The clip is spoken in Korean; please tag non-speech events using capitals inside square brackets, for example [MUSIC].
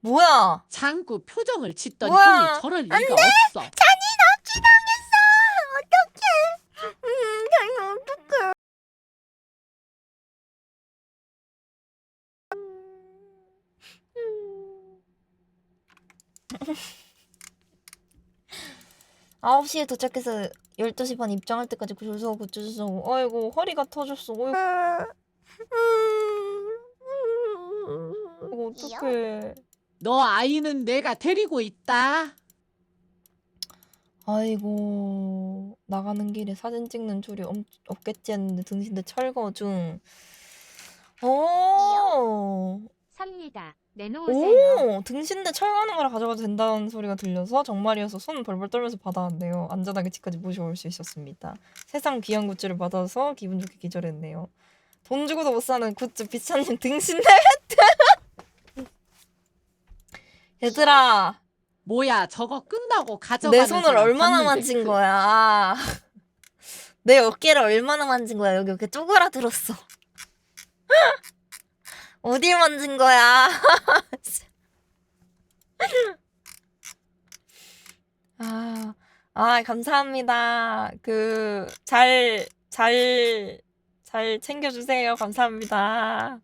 뭐야? 장구 표정을 짓던 우와, 형이 저럴 리가 없어. 납치당했어. 어떡해? 음, 자기 어떡해? 아홉 시에 도착해서 12시 반 입장할 때까지 줄 서고 줄 서고 아이고 허리가 터졌어 어이구 어떡해 너 아이는 내가 데리고 있다. 아이고 나가는 길에 사진 찍는 줄이 없, 없겠지 했는데 등신대 철거 중. 오, 삽니다. 내놓으세요. 오, 등신대 철거하는 거라 가져가도 된다는 소리가 들려서 정말이어서 손 벌벌 떨면서 받아왔네요. 안전하게 집까지 모셔올 수 있었습니다. 세상 귀한 굿즈를 받아서 기분 좋게 기절했네요. 돈 주고도 못 사는 굿즈 비차님 [LAUGHS] 등신대 혜택. 얘들아, 뭐야 저거 끝나고 가져가는 내 손을 얼마나 만진 그- 거야? [LAUGHS] 내 어깨를 얼마나 만진 거야? 여기 이렇게 쪼그라들었어. [LAUGHS] 어딜 만진 거야? [LAUGHS] 아, 아, 감사합니다. 그, 잘, 잘, 잘 챙겨주세요. 감사합니다.